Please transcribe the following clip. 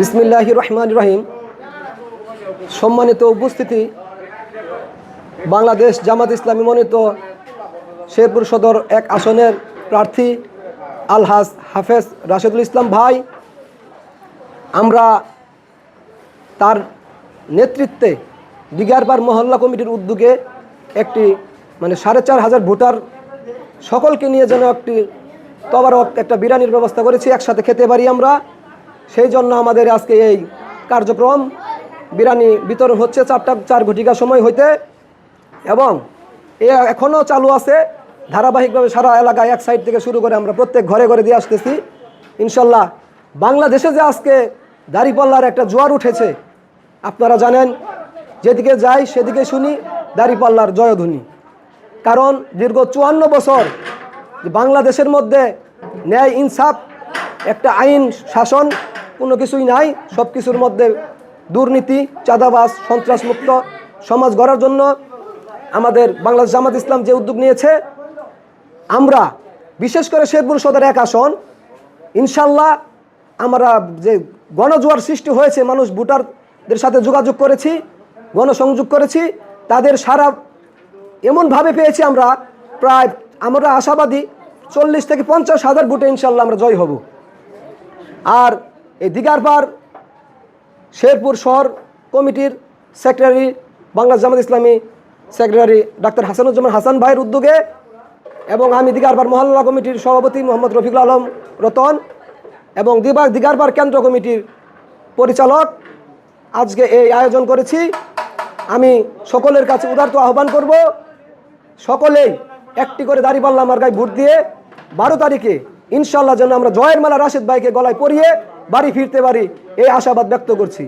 বিসমিল্লাহ রহমান রহিম। সম্মানিত উপস্থিতি, বাংলাদেশ জামাত ইসলামী মনোনীত শেরপুর সদর এক আসনের প্রার্থী আলহাজ হাফেজ রাশেদুল ইসলাম ভাই। আমরা তার নেতৃত্বে দিগারপার মহল্লা কমিটির উদ্যোগে একটি মানে সাড়ে চার হাজার ভোটার সকলকে নিয়ে যেন একটি তবারক, একটা বিরিয়ানির ব্যবস্থা করেছি, একসাথে খেতে পারি আমরা। সেই জন্য আমাদের আজকে এই কার্যক্রম বিরানি বিতরণ হচ্ছে চারটা, চার ঘটিকা সময় হইতে এবং এ এখনও চালু আছে। ধারাবাহিকভাবে সারা এলাকায় এক সাইড থেকে শুরু করে আমরা প্রত্যেক ঘরে ঘরে দিয়ে আসতেছি। ইনশাল্লাহ বাংলাদেশে যে আজকে দাড়িপাল্লার একটা জোয়ার উঠেছে, আপনারা জানেন, যেদিকে যাই সেদিকে শুনি দাড়িপাল্লার জয়ধ্বনি। কারণ দীর্ঘ চুয়ান্ন বছর বাংলাদেশের মধ্যে ন্যায় ইনসাফ একটা আইন শাসন কোনো কিছুই নাই সব কিছুর মধ্যে দুর্নীতি চাঁদাবাস সন্ত্রাসমুক্ত সমাজ গড়ার জন্য আমাদের বাংলাদেশ জামাত ইসলাম যে উদ্যোগ নিয়েছে, আমরা বিশেষ করে শেরপুর সদর এক আসন, ইনশাল্লাহ আমরা যে গণজোয়ার সৃষ্টি হয়েছে, মানুষ ভোটারদের সাথে যোগাযোগ করেছি, গণসংযোগ করেছি, তাদের সারা এমনভাবে পেয়েছি আমরা, প্রায় আমরা আশাবাদী চল্লিশ থেকে পঞ্চাশ হাজার ভোটে ইনশাল্লাহ আমরা জয় হব। আর এই দিগারপার শেরপুর শহর কমিটির secretary Bangladesh Jamaat Islami secretary doctor Hasanuzzaman Hasan ভাইয়ের উদ্যোগে এবং আমি দিগারবার মহল্লা কমিটির সভাপতি মোহাম্মদ রফিকুল আলম রতন এবং দিবার দিগারবার কেন্দ্র কমিটির পরিচালক। আজকে এই আয়োজন করেছি। আমি সকলের কাছে উদারত আহ্বান করব। সকলেই একটি করে দাঁড়িপাল্লা আমার গায়ে ভোট দিয়ে বারো তারিখে ইনশাল্লাহ যেন আমরা জয়ের মালা রাশেদ ভাইকে গলায় পরিয়ে বাড়ি ফিরতে পারি এই আশাবাদ ব্যক্ত করছি।